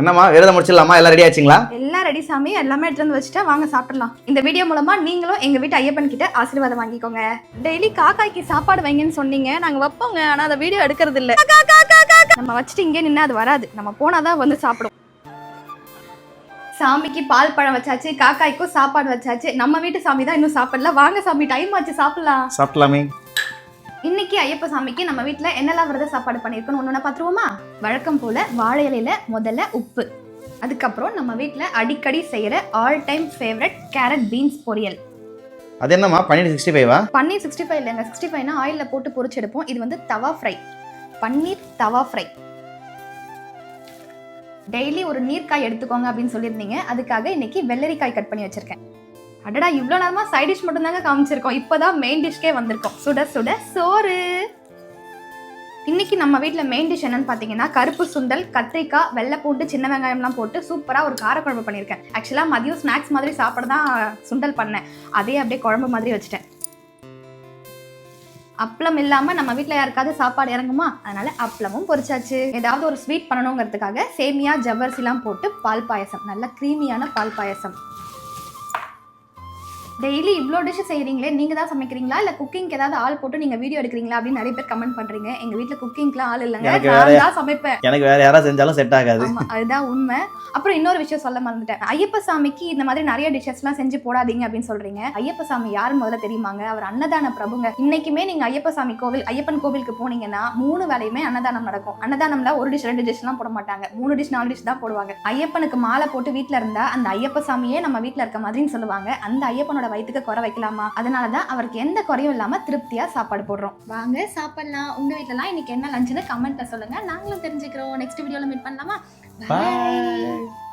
என்னம்மா விரதம் முடிச்சிடலாமா? எல்லாம் ரெடி ஆச்சுங்களா? எல்லாம் ரெடி சாமி. எல்லாமே எடுத்து வந்து வச்சுட்டா வாங்க சாப்பிடலாம். இந்த வீடியோ மூலமா நீங்களும் எங்க வீட்டு ஐயப்பன் கிட்ட ஆசீர்வாதம் வாங்கிக்கோங்க. டெய்லி காக்காய்க்கு சாப்பாடு வைங்கன்னு சொன்னீங்க. நாங்க வைப்போங்க. ஆனா அந்த வீடியோ எடுக்கிறது இல்ல. நம்ம வச்சுட்டு இங்கே நின்று அது வராது. நம்ம போனாதான் வந்து சாப்பிடும். சாமிக்கு பால் பழம் வச்சாச்சு காக்காய்க்கும் சாப்பாடு வச்சாச்சு. நம்ம வீட்டு சாமி தான் இன்னும் சாப்பிடல. வாங்க சாமி டைம் ஆச்சு சாப்பிடலாம். சாப்பிடலாமே. இன்னைக்கு ஐயப்ப சாமிக்கு நம்ம வீட்டில் என்னெல்லாம் விரத சாப்பாடு பண்ணியிருக்கோன்னு ஒன்று பார்த்துருவோமா வழக்கம் போல் வாழை இலையில முதல்ல உப்பு. அதுக்கப்புறம் நம்ம வீட்டில் அடிக்கடி செய்கிற all time favourite carrot beans பொரியல். அது என்னம்மா? பன்னீர் சிக்ஸ்டி ஃபைவா பன்னீர் சிக்ஸ்டி ஃபைவ் இல்லைங்க சிக்ஸ்டி ஃபைவ்னா ஆயிலில் போட்டு பொரிச்செடுப்போம் இது வந்து tawa fry paneer tawa fry daily ஒரு நீர்க்காய் எடுத்துக்கோங்க அப்படின்னு சொல்லியிருந்தீங்க. அதுக்காக இன்னைக்கு வெள்ளரிக்காய் கட் பண்ணி வச்சிருக்கேன். அடடா இவ்வளோ நேரமாக சைட் டிஷ் மட்டும்தாங்க காமிச்சிருக்கோம். இப்போ தான் மெயின் டிஷ்கே வந்திருக்கோம். சுட சுட சோறு. இன்னைக்கு நம்ம வீட்டில் மெயின் டிஷ் என்னன்னு பார்த்தீங்கன்னா கருப்பு சுண்டல் கத்திரிக்காய் வெள்ளை பூண்டு சின்ன வெங்காயம்லாம் போட்டு சூப்பராக ஒரு காரக்குழம்பு பண்ணியிருக்கேன் ஆக்சுவலாக மதியம் ஸ்நாக்ஸ் மாதிரி சாப்பிட தான் சுண்டல் பண்ணேன். அதே அப்படியே குழம்பு மாதிரி வச்சுட்டேன். அப்பளம் இல்லாமல் நம்ம வீட்டில் யாருக்காவது சாப்பாடு இறங்குமா? அதனால அப்பளமும் பொரிச்சாச்சு. ஏதாவது ஒரு ஸ்வீட் பண்ணணுங்கிறதுக்காக சேமியா ஜவ்வரிசிலாம் போட்டு பால் பாயசம். நல்ல க்ரீமியான பால் பாயசம். டெய்லி இவ்வளோ டிஷ் செய்கிறீங்களே நீங்கள் தான் சமைக்கிறீங்களா? இல்லை குக்கிங்க்கு ஏதாவது ஆள் போட்டு நீங்கள் வீடியோ எடுக்கிறீங்களா? அப்படின்னு நிறைய பேர் கமெண்ட் பண்ணுறீங்க எங்கள் வீட்டில் குக்கிங்க்குலாம் ஆள் இல்லைங்க. நான் தான் சமைப்பேன். எனக்கு வேற யாராவது செஞ்சாலும் செட் ஆகாது. அதுதான் உண்மை. அப்புறம் இன்னொரு விஷயம் சொல்ல மறந்துட்டேன். ஐயப்ப சாமிக்கு இந்த மாதிரி நிறைய டிஷ்ஷஸ்லாம் செஞ்சு போடாதீங்க அப்படின்னு சொல்றீங்க. ஐயப்ப சாமி யாருன்னு முதல்ல தெரியுமாங்க? அவர் அன்னதான பிரபுங்க. இன்னைக்குமே நீங்க ஐயப்ப சாமி கோவில் ஐயப்பன் கோவிலுக்கு போனீங்கன்னா மூணு வேலையுமே அன்னதானம் நடக்கும். அன்னதானம்ல ஒரு டிஷ் ரெண்டு டிஷ்லாம் போட மாட்டாங்க. மூணு டிஷ் நாலு டிஷ் தான் போடுவாங்க. ஐயப்பனுக்கு மாலை போட்டு வீட்ல இருந்தா அந்த ஐயப்ப சாமியே நம்ம வீட்ல இருக்க மாதிரின்னு சொல்லுவாங்க. அந்த ஐயப்பனோட வயித்துக்கு குறை வைக்கலாமா? அதனாலதான் அவருக்கு எந்த குறையும் இல்லாம திருப்தியா சாப்பாடு போடுறோம். வாங்க சாப்பிடலாம். உங்க வீட்லலாம் இன்னைக்கு என்ன லஞ்சுன்னு கமெண்ட்ல சொல்லுங்க. நாங்களும் தெரிஞ்சுக்கிறோம். நெக்ஸ்ட் வீடியோல மீட் பண்ணலாமா? Bye.